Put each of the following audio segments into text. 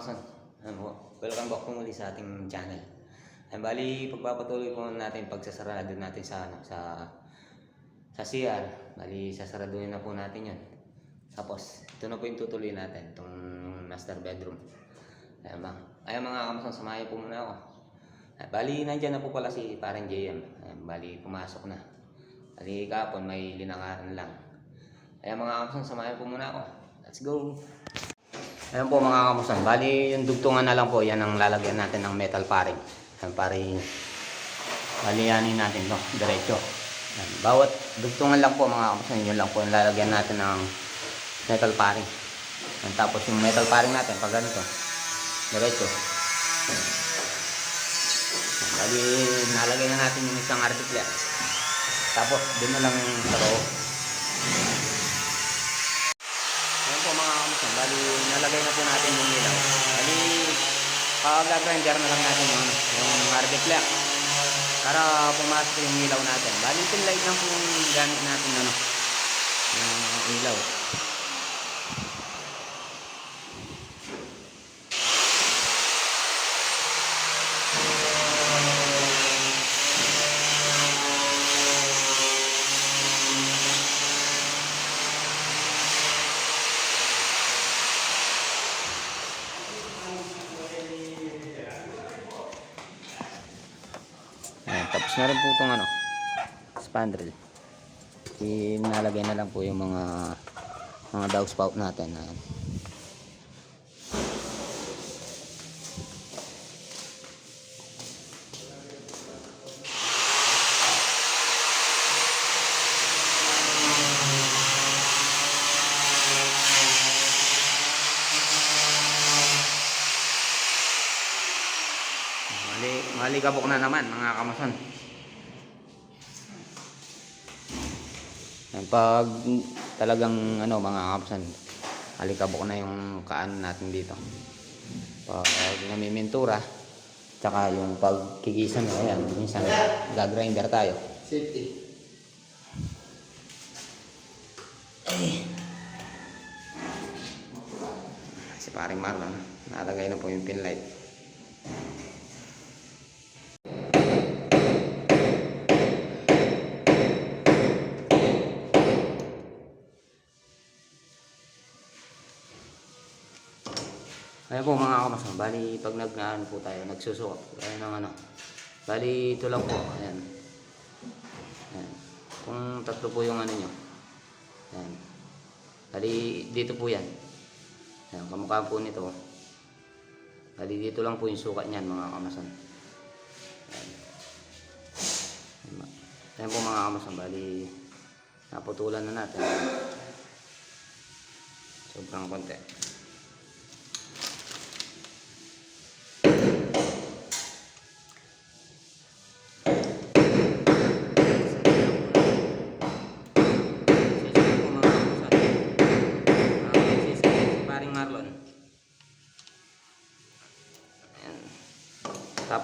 Mga kapasan. Ano, welcome back po muli sa ating channel. Ay, bali, pagpapatuloy po natin pagsasarado natin sa ano, sa sa CR. Bali, sasaraduhin na po natin 'yon. Tapos, ito na po yung tutuloy natin, itong master bedroom. Ayan ba? Ayan mga kapasan, samahin po muna ako. Bali, nandyan na po pala si parang JM. Ayan, bali, pumasok na. Bali, kapon, may linangaran lang. Ayan mga kapasan, samahin po muna ako. Let's go! Ayan po mga kamusan. Bali, yung dugtungan na lang po, yan ang lalagyan natin ng metal paring. Ayan, paring baliyanin natin to, diretso. Ayan, bawat dugtungan lang po mga kamusan, yun lang po yung lalagyan natin ng metal paring. Ayan, tapos yung metal paring natin, pag ganito, diretso. Bali, nalagay na natin yung isang artikler. Tapos, doon na lang sa loob. Ayan po mga kamusan, bali nalagay na po natin yung ilaw. Bali, pag-grinder na lang natin ano, yung harvest black para pumasok yung ilaw natin. Bali, light lang po yung gamit natin ano, yung ilaw. Tapos na po itong ano, spandrel. Inalagay na lang po yung mga mga downspout natin. Ayan. Mali, mali kabok na naman mga kamuson. Yan, pag talagang ano mga kamuson, alikabok na yung kaan natin dito. Pag namimintura, tsaka yung pagkikisa mo, ayan, minsan gagrinder tayo. Safety. Si paring Marlon, nalagay na po yung pin Ayan po mga kamasang, bali pag nag po tayo, nagsusuot, kaya ng ano, bali ito lang po, ayan. ayan. Kung tatlo po yung ano nyo, ayan. Bali dito po yan, ayan, kamukha po nito, bali dito lang po yung sukat niyan mga kamasan. Ayan. Ayan, po mga kamasan, bali naputulan na natin. Sobrang konti.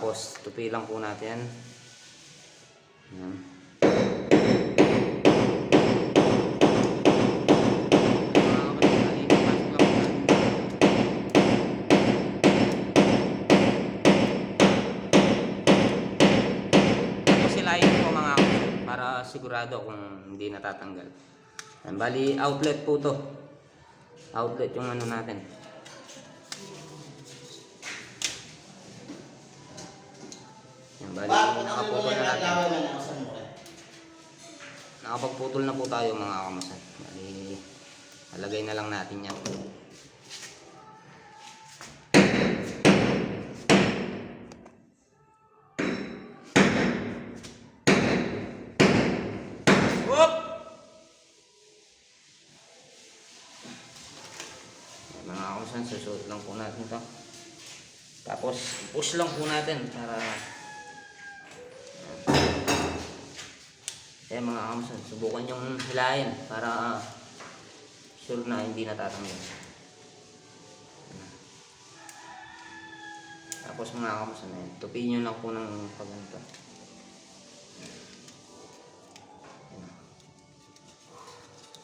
Tapos, tupi lang po natin. Ayan. Mga kapatid para sigurado kung hindi natatanggal. Ayan, bali outlet po to. Outlet yung ano natin. Bali Bakit nakaputol na natin. nagagawa na nakasan mo eh? Nakapagputol na po tayo mga kamasan. Bali, nalagay na lang natin yan. Mga kamasan, susuot lang po natin ito. Tapos, push lang po natin para kaya mga kamsan, subukan yung hilahin para sure na hindi natatanggal. Tapos mga kamsan, eh, tupin nyo lang po ng pagganto.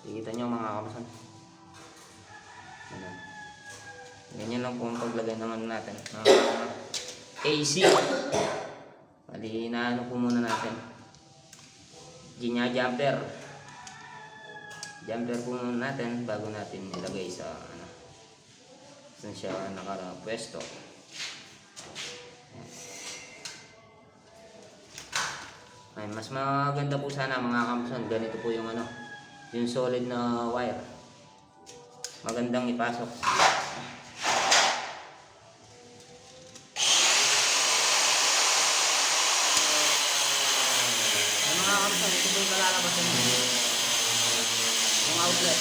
Nakikita nyo mga kamsan. Ayan. Ganyan lang po ang paglagay ano natin. ng AC. Bali, inaano po muna natin. Ginya jumper. Jumper po muna natin bago natin ilagay sa ano. Saan siya nakapwesto. Ay, mas maganda po sana mga kamson. Ganito po yung ano, yung solid na wire. Magandang ipasok. Ay, mga kamson, ito yung. Yung outlet.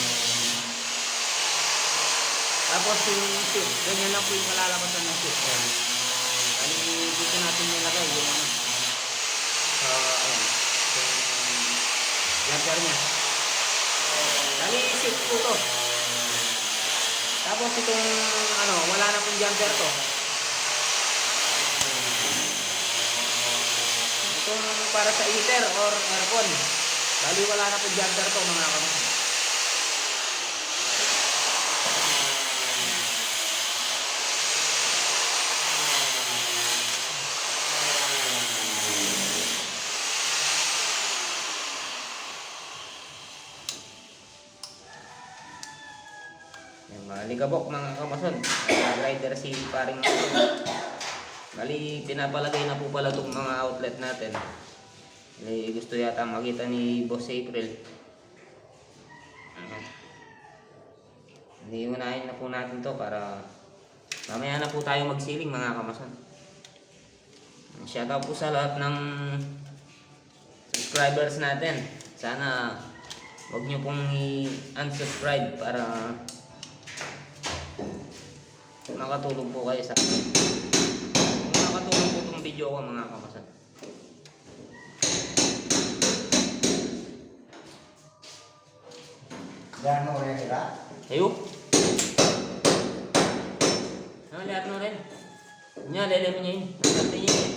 Tapos yung tip, ganyan lang po yung kalalabasan ng tip. Bali, dito natin nilagay yung ano, sa ayan yung niya isip po to tapos itong ano wala na pong jumper to itong para sa heater or aircon dali wala na pong jumper to mga kamay Yung mga kamason. Rider si paring Bali, pinapalagay na po pala itong mga outlet natin. Bali, gusto yata makita ni Boss April. Ayan. Hindi, unahin na po natin to para mamaya na po tayo magsiling mga kamason. Shoutout po sa lahat ng subscribers natin. Sana wag nyo pong i-unsubscribe para makatulong po kayo sa akin. Makatulong po itong video ko mga kamasan. Yan mo rin nila. Ayo. Ah, lihat mo rin. Nya, lele mo niya yun. Sabi niya yun.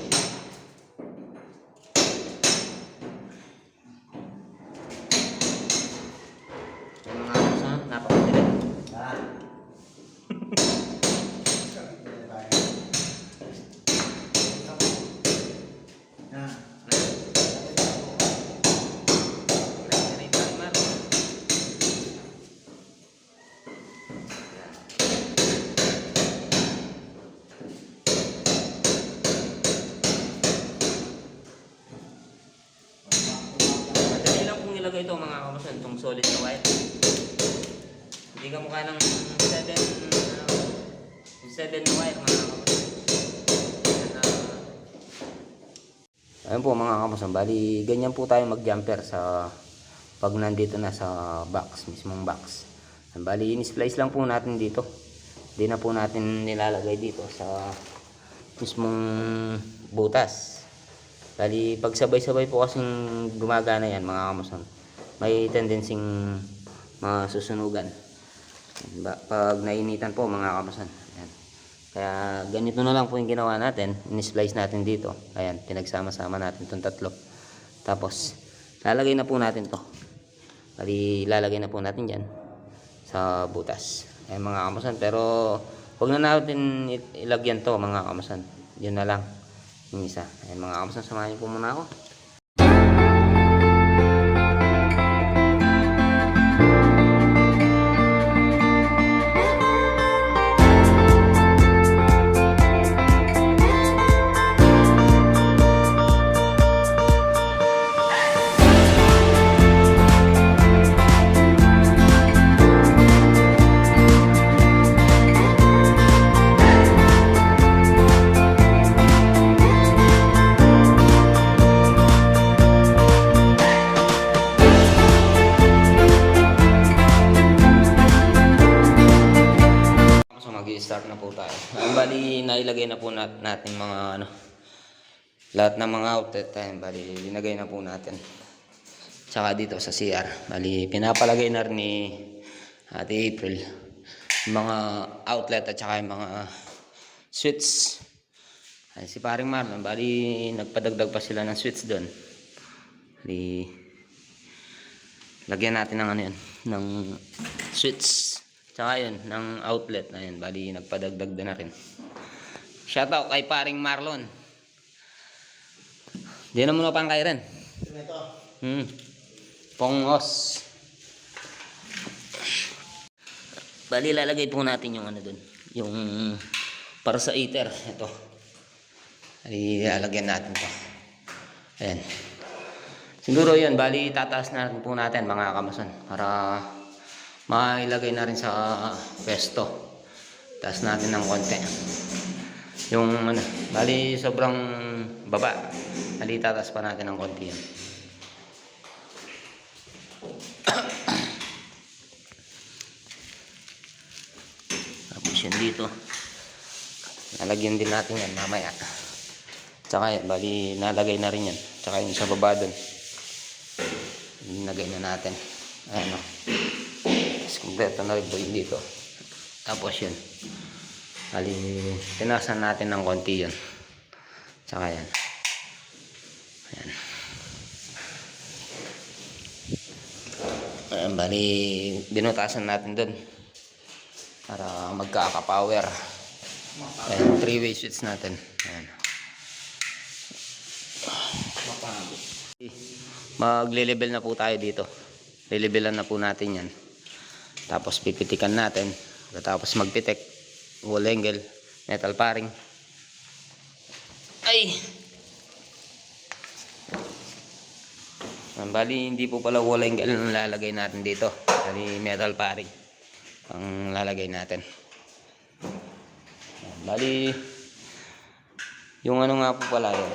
Yung mga kamasan, napakadilim. Ha? Ha? Madali lang pong ilagay ito mga kamasan, itong wire. Hindi ka mukha ng 7 ano, 7 na wire mga ah. Ayun po mga kamasan, bali ganyan po tayo mag-jumper sa pag nandito na sa box, mismong box. Bali in-splice lang po natin dito. Hindi na po natin nilalagay dito sa mismong butas. Bali, pag sabay-sabay po kasing gumagana yan, mga kamason, may tendencyng masusunugan. Pag nainitan po, mga kamason. Ayan. Kaya ganito na lang po yung ginawa natin. In-splice natin dito. Ayan, pinagsama-sama natin itong tatlo. Tapos, lalagay na po natin to. Bali, lalagay na po natin dyan sa butas. Ayan, mga kamason. Pero, huwag na natin ilagyan to, mga kamason. Yun na lang yung isa. Ayan mga kamusta, samahan niyo po muna ako. Tayo. Ang bali, nailagay na po nat natin mga ano, lahat ng mga outlet tayo. Bali, linagay na po natin. Tsaka dito sa CR. Bali, pinapalagay na rin ni Ate April mga outlet at tsaka yung mga switch. Ay, si paring Marlon, bali, nagpadagdag pa sila ng switch doon. Bali, lagyan natin ng ano yan, ng switch Tsaka yun, ng outlet na yun. Bali, nagpadagdag din na rin. Shoutout kay paring Marlon. Di na muna pang kay rin. Ito. Hmm. Pongos. Bali, lalagay po natin yung ano dun. Yung para sa eater. Ito. Bali, lalagyan natin to. Ayan. Siguro yun, bali tataas na po natin mga kamason para mailagay na rin sa pesto. Taas natin ng konti. Yung ano, bali sobrang baba. Bali tataas pa natin ng konti yan. Tapos yun dito. Lalagyan din natin yan mamaya. Tsaka yan, bali nalagay na rin yan. Tsaka yung sa baba dun. Nilagay na natin. Ayan o. Kompleto na rin po yun dito. Tapos yun. Bali, tinasan natin ng konti yun. Tsaka yan. Ayan. Ayan, bali, binutasan natin dun. Para magkaka-power. Ayan, three-way switch natin. Ayan. Magle-level na po tayo dito. Lelevelan na po natin yan. Tapos pipitikan natin. Tapos magpitik. Wall angle. Metal paring. Ay! Bali, hindi po pala wall angle ang lalagay natin dito. Bali, metal paring. Ang lalagay natin. Bali, yung ano nga po pala yun.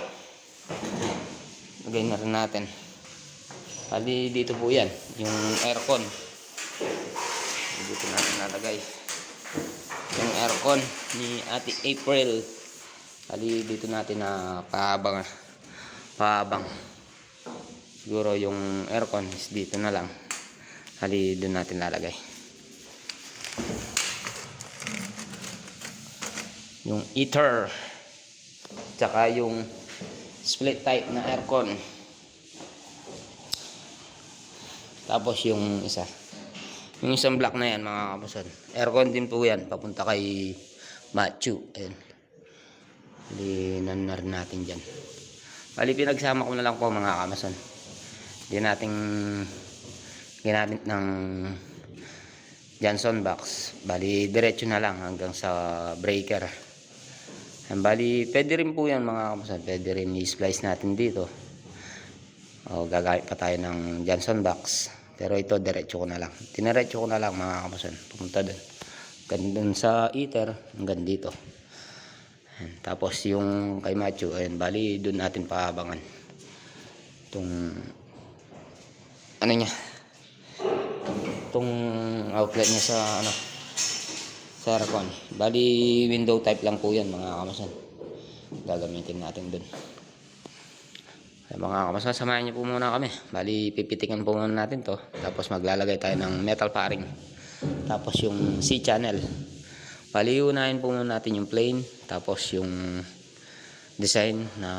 Lagay na rin natin. Bali, dito po yan. Yung aircon. Dito natin nalagay. Yung aircon ni Ate April. Bali, dito natin na pahabang. Pahabang. Siguro yung aircon is dito na lang. Bali, doon natin lalagay. Yung heater. Tsaka yung split type na aircon. Tapos yung isa. Yung isang block na yan mga kapasan. Aircon din po yan. Papunta kay Machu. Ayan. Linan na rin natin dyan. Bali pinagsama ko na lang po mga kamason. Hindi nating ginamit ng Johnson box. Bali diretso na lang hanggang sa breaker. Ayan, bali pwede rin po yan mga kamason. Pwede rin i-splice natin dito. O gagamit pa tayo ng Johnson box. Pero ito diretso ko na lang. Tiniretso ko na lang mga kamason. Pumunta doon. Gandun sa ether hanggang dito. Ayan. Tapos yung kay Macho, ayun, bali doon natin paabangan. Itong ano niya? Itong outlet niya sa ano sa aircon. Bali window type lang po 'yan mga kamasan. Gagamitin natin doon. Mga kamasan, samahan niyo po muna kami. Bali pipitikan po muna natin 'to. Tapos maglalagay tayo ng metal paring. Tapos yung C-channel. Bali, unahin po muna natin yung plane, tapos yung design na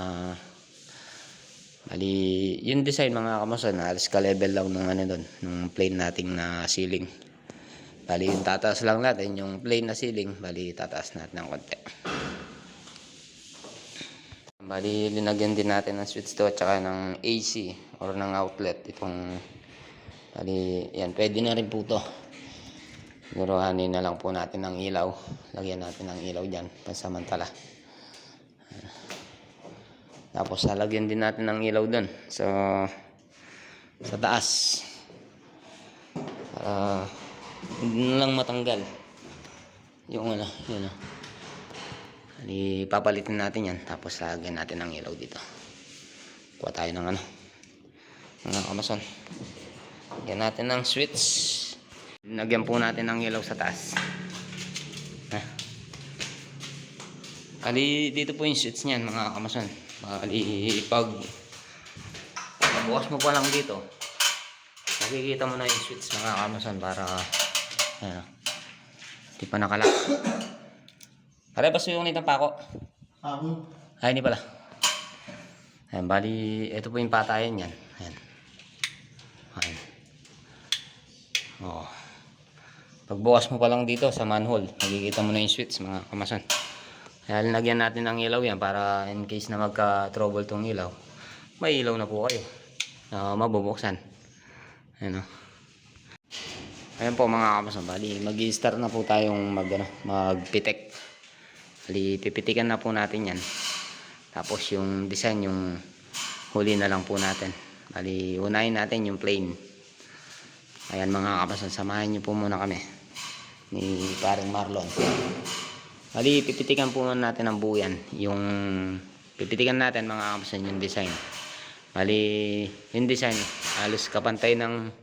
Bali, yung design mga kamason, alas ka level lang nung ano doon, nung plane nating na ceiling. Bali, yung tataas lang natin, yung plane na ceiling, bali, tataas natin ng konti. Bali, linagyan din natin ng switch to at saka ng AC or ng outlet. Itong, bali, yan, pwede na rin po to. Guruhanin na lang po natin ng ilaw. Lagyan natin ng ilaw dyan, pansamantala. Tapos lalagyan din natin ng ilaw dun sa sa taas. Para hindi na lang matanggal. Yung ano, yun o. Hani, papalitin natin yan. Tapos lalagyan natin ng ilaw dito. Kuha tayo ng ano. Mga kamason. Lagyan natin ng switch. Lagyan po natin ng ilaw sa taas. Ha. Kali dito po yung switch niyan mga kamason. Bali pag bukas mo pa lang dito. Makikita mo na yung switch mga kamason para ano. Di pa nakala. Pare ba yung nitong pako? Ako. Ay, hindi pala. Ayan, bali, ito po yung patayan yan. Ayan. Ayan. Oo. Pagbukas mo pa lang dito sa manhole, makikita mo na yung switch mga kamasan. Kaya linagyan natin ng ilaw yan para in case na magka-trouble tong ilaw, may ilaw na po kayo na mabubuksan. Ayan o. Ayan po mga kamasan, bali mag-start na po tayong mag, ano, magpitik. Bali pipitikan na po natin yan. Tapos yung design, yung huli na lang po natin. Bali unahin natin yung plain. Ayan mga kamasan, samahan niyo po muna kami ni paring Marlon. Bali, pipitikan po muna natin ang buyan. Yung pipitikan natin mga kamasan yung design. Bali, yung design, halos kapantay ng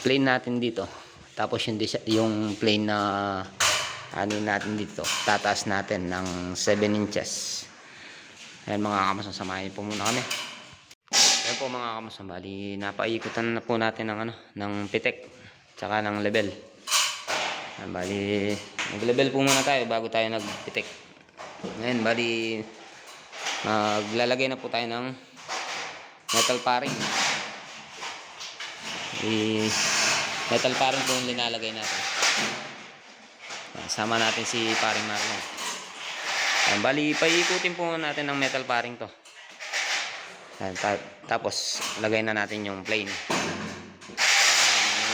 plane natin dito. Tapos yung, yung plane na ano natin dito, tataas natin ng 7 inches. Ayan mga niyo po muna kami. Ayan po mga kamasan, bali napaikutan na po natin ng ano, ng pitek tsaka ng level. Ayan, bali nag-level po muna tayo bago tayo nagpitek. Ngayon, bali maglalagay na po tayo ng metal paring. I metal paring po yung linalagay natin. Ayan, Sama natin si paring Marlon. Ayan, bali paikutin po natin ng metal paring to. Ayan, ta- tapos lagay na natin yung plane.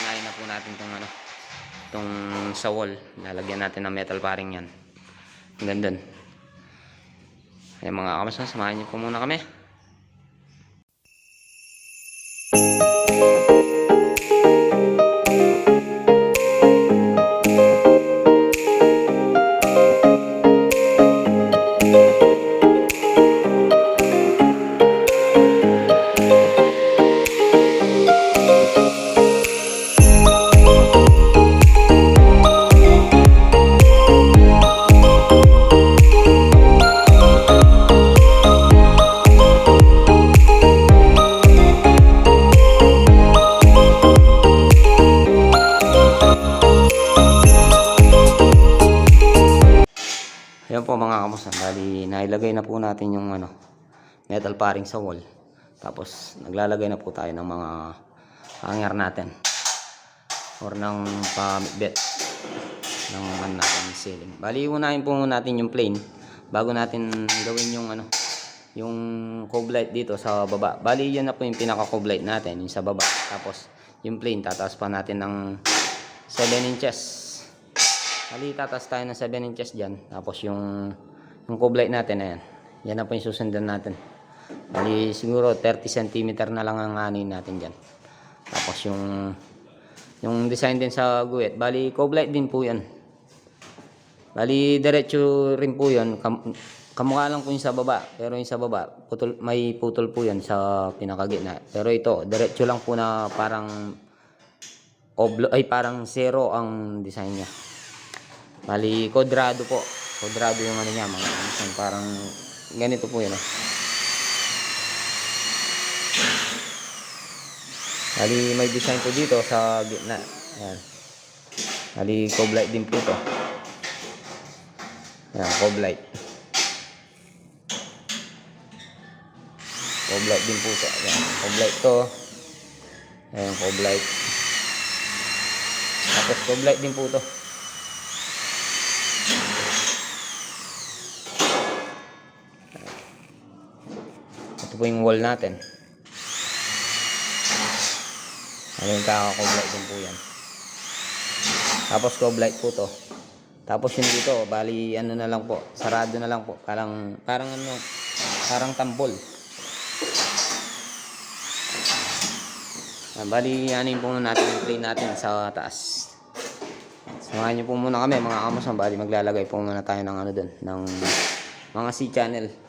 Unahin na po natin tong ano, tong sa wall. Lalagyan natin ng metal paring yan. Hanggang dun. Ayan mga kamasan, samahan niyo po muna kami. Paring sa wall. Tapos naglalagay na po tayo ng mga hanger natin or ng pabit ng man natin ceiling. Bali unahin po natin yung plane bago natin gawin yung ano, yung cove light dito sa baba. Bali yan na po yung pinaka cove light natin, yung sa baba. Tapos yung plane tataas pa natin ng 7 inches. Bali, tatas tayo ng 7 inches dyan. Tapos yung, yung cove light natin, ayan. Yan na po yung susundan natin. Bali, siguro 30 cm na lang ang anin natin dyan. Tapos yung, yung design din sa guwit. Bali, cove din po yan. Bali, diretso rin po yun. Kam, kamukha lang po yung sa baba. Pero yung sa baba, putol, may putol po yan sa pinakagitna. Pero ito, diretso lang po na parang oblo, ay parang zero ang design niya. Bali, kodrado po. Kodrado yung ano niya, mga. Parang ganito po yun. Oh. Bali, may design po dito sa gitna. Ayan. Bali, cove light din po ito. Ayan, cove light. Cove light din po ito. Ayan, cove light to. Ayan, cove light. Tapos cove light din po ito. Ito po yung wall natin. Ano yung kaka-cove light din po yan. Tapos cove light po to. Tapos yung dito, bali ano na lang po, sarado na lang po. Parang, parang ano, parang tambol. Ah, bali, yung po natin yung plane natin sa taas. Samahan niyo po muna kami mga kamusan. Bali, maglalagay po muna tayo ng ano dun, ng mga C-channel. My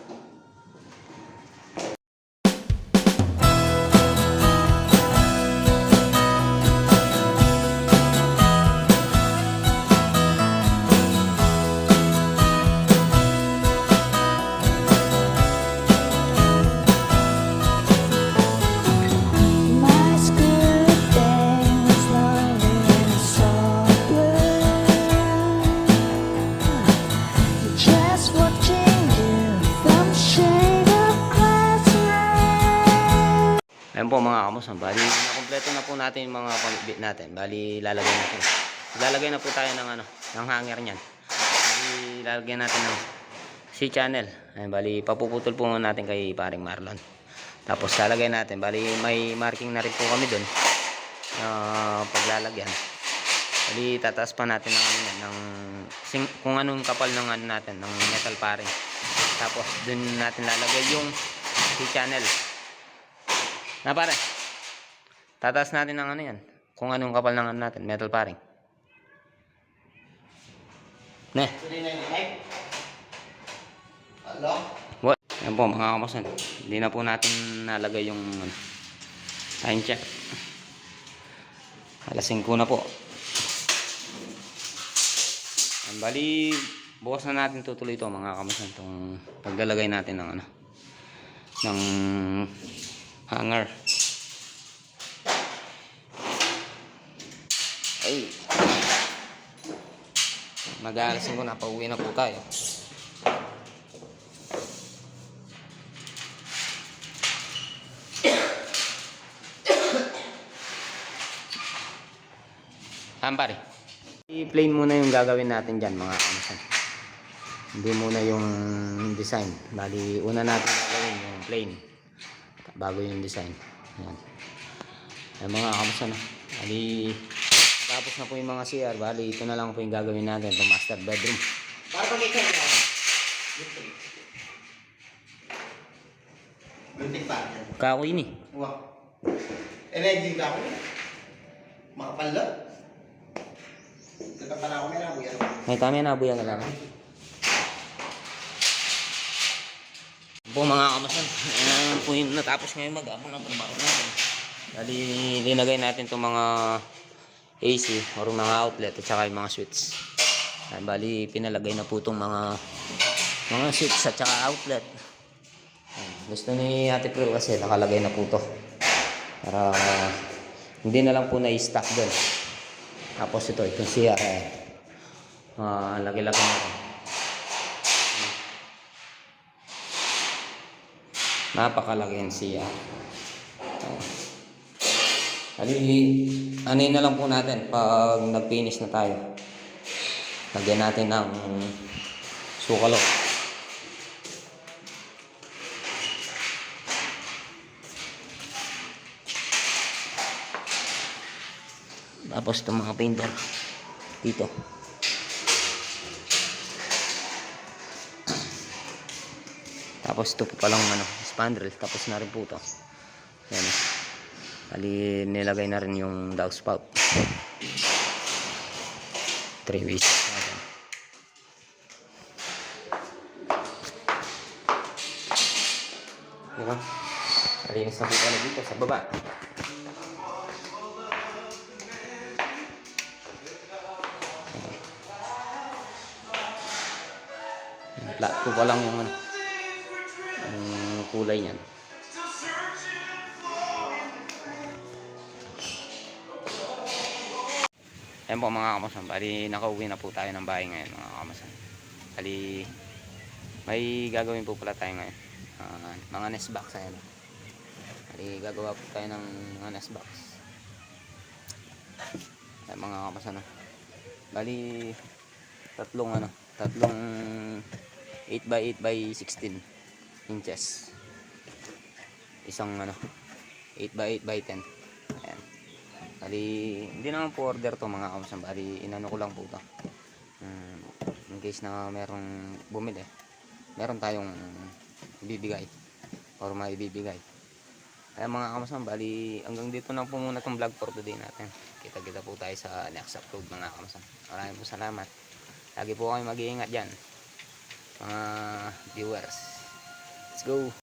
Ayan po mga kamusan. Bali, nakompleto na po natin yung mga pamibit natin. Bali, lalagay natin. lalagay na po tayo ng ano, ng hanger niyan. Bali, lalagyan natin ng C-channel. Ayan, bali, papuputol po natin kay paring Marlon. Tapos lalagay natin. Bali, may marking na rin po kami doon na paglalagyan. Bali, tataas pa natin ng, ano ng sing, kung anong kapal ng ano natin, ng metal paring. Tapos, doon natin lalagay yung C-channel. Na pare, tataas natin ng ano yan. Kung anong kapal ng ano natin, metal paring. Ne. 395? Hello? What? Yan po mga kamasan. Hindi na po natin nalagay yung ano, time check. Alas 5 na po. Ang bali, bukas na natin tutuloy ito mga kamasan. Itong paglalagay natin ng ano, ng hanger. Ay. Mag-aalas 5 na, pauwi na po tayo. Saan pare? I-plain muna yung gagawin natin dyan mga kamasan. Hindi muna yung design. Bali, una natin gagawin yung plain. Bago yung design. Ayan. Ayan mga kamasan. ah. Bali, tapos na po yung mga CR. Bali, ito na lang po yung gagawin natin. Itong master bedroom. Para pag ikaw na. Buntik pa. Kakoy ni. Wow. Energy ka ako. Makapal lang. Kakapal ako may nabo yan. May kami na buya ka lang. Po mga kamasan, ayan po yung natapos ngayon mag-apon ng trabaho natin. Dali, linagay natin itong mga AC or mga outlet at saka yung mga switch. Ayan, bali, pinalagay na po itong mga mga switch at saka outlet. Ayan, gusto ni Ate Pro kasi nakalagay na po ito. Para hindi na lang po na-stack doon. Tapos ito, itong CR. Eh. Ah, lagi-lagi na ito. Napakalaki yan siya. Ali, ano na lang po natin pag nag-finish na tayo. Lagyan natin ng sukalo. Tapos itong mga painter dito. Tapos ito po palang ano, spandrel. Tapos na rin po ito. Yan. Bali, nilagay na rin yung downspout. Three ways. natin. Diba? Malinis na po pala dito sa baba. Flat po pa lang yung ano, kulay niyan. Ayan po mga kamasan, bali nakauwi na po tayo ng bahay ngayon mga kamasan. Bali may gagawin po pala tayo ngayon. Ah, mga nest box ayan. Bali gagawa po tayo ng mga nest box. Ayan mga kamasan. ah. Bali tatlong ano, tatlong 8 by 8 by 16 inches. Isang ano, 8 by 8 by 10. Ayan. Bali, hindi naman po order to mga kamasang. Bali, inano ko lang po to. Um, in case na merong bumili, meron tayong ibibigay or maibibigay. Kaya mga kamasang, bali, hanggang dito na po muna itong vlog for today natin. Kita-kita po tayo sa next upload mga kamasang. Maraming po salamat. Lagi po kayo mag-iingat dyan mga viewers. Let's go!